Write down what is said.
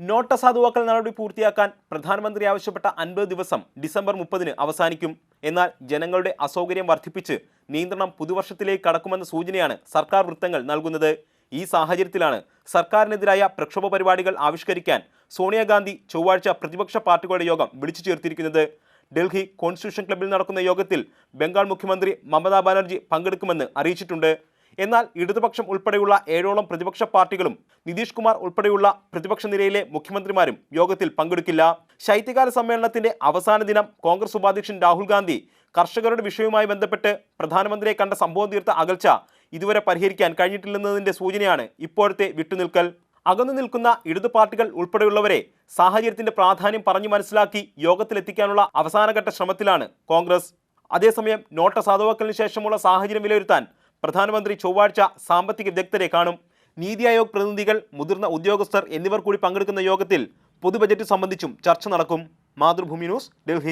Not അസാധുവാക്കൽ നടപടി പൂർത്തിയാക്കാൻ പ്രധാനമന്ത്രി ആവശ്യപ്പെട്ട അൻപത് ദിവസം ഡിസംബർ മുപ്പതിന് അവസാനിക്കും. എന്നാൽ ജനങ്ങളുടെ അസൗകര്യം വർദ്ധിപ്പിച്ച് നിയന്ത്രണം പുതുവർഷത്തിലേക്ക് കടക്കുമെന്ന സൂചനയാണ് സർക്കാർ വൃത്തങ്ങൾ നൽകുന്നത്. ഈ സാഹചര്യത്തിലാണ് സർക്കാരിനെതിരായ പ്രക്ഷോഭ പരിപാടികൾ ആവിഷ്കരിക്കാൻ സോണിയാഗാന്ധി ചൊവ്വാഴ്ച പ്രതിപക്ഷ പാർട്ടികളുടെ യോഗം വിളിച്ചു ചേർത്തിരിക്കുന്നത്. ഡൽഹി കോൺസ്റ്റിറ്റ്യൂഷൻ ക്ലബിൽ നടക്കുന്ന യോഗത്തിൽ ബംഗാൾ മുഖ്യമന്ത്രി മമതാ ബാനർജി പങ്കെടുക്കുമെന്ന് അറിയിച്ചിട്ടുണ്ട്. എന്നാൽ ഇടതുപക്ഷം ഉൾപ്പെടെയുള്ള ഏഴോളം പ്രതിപക്ഷ പാർട്ടികളും നിതീഷ് കുമാർ ഉൾപ്പെടെയുള്ള പ്രതിപക്ഷ നിരയിലെ മുഖ്യമന്ത്രിമാരും യോഗത്തിൽ പങ്കെടുക്കില്ല. ശൈത്യകാല സമ്മേളനത്തിന്റെ അവസാന ദിനം കോൺഗ്രസ് ഉപാധ്യക്ഷൻ രാഹുൽ ഗാന്ധി കർഷകരുടെ വിഷയവുമായി ബന്ധപ്പെട്ട് പ്രധാനമന്ത്രിയെ കണ്ട സംഭവം തീർത്ത അകൽച്ച ഇതുവരെ പരിഹരിക്കാൻ കഴിഞ്ഞിട്ടില്ലെന്നതിന്റെ സൂചനയാണ് ഇപ്പോഴത്തെ വിട്ടുനിൽക്കൽ. അകന്നു നിൽക്കുന്ന ഇടതു പാർട്ടികൾ ഉൾപ്പെടെയുള്ളവരെ സാഹചര്യത്തിന്റെ പ്രാധാന്യം പറഞ്ഞു മനസ്സിലാക്കി യോഗത്തിലെത്തിക്കാനുള്ള അവസാനഘട്ട ശ്രമത്തിലാണ് കോൺഗ്രസ്. അതേസമയം നോട്ട സാധുവാക്കലിന് ശേഷമുള്ള സാഹചര്യം വിലയിരുത്താൻ പ്രധാനമന്ത്രി ചൊവ്വാഴ്ച സാമ്പത്തിക വിദഗ്ധരെ കാണും. നീതി ആയോഗ് പ്രതിനിധികൾ മുതിർന്ന ഉദ്യോഗസ്ഥർ എന്നിവർ കൂടി പങ്കെടുക്കുന്ന യോഗത്തിൽ പൊതുബജറ്റ് സംബന്ധിച്ചും ചർച്ച നടക്കും. മാതൃഭൂമി ന്യൂസ് ഡൽഹി.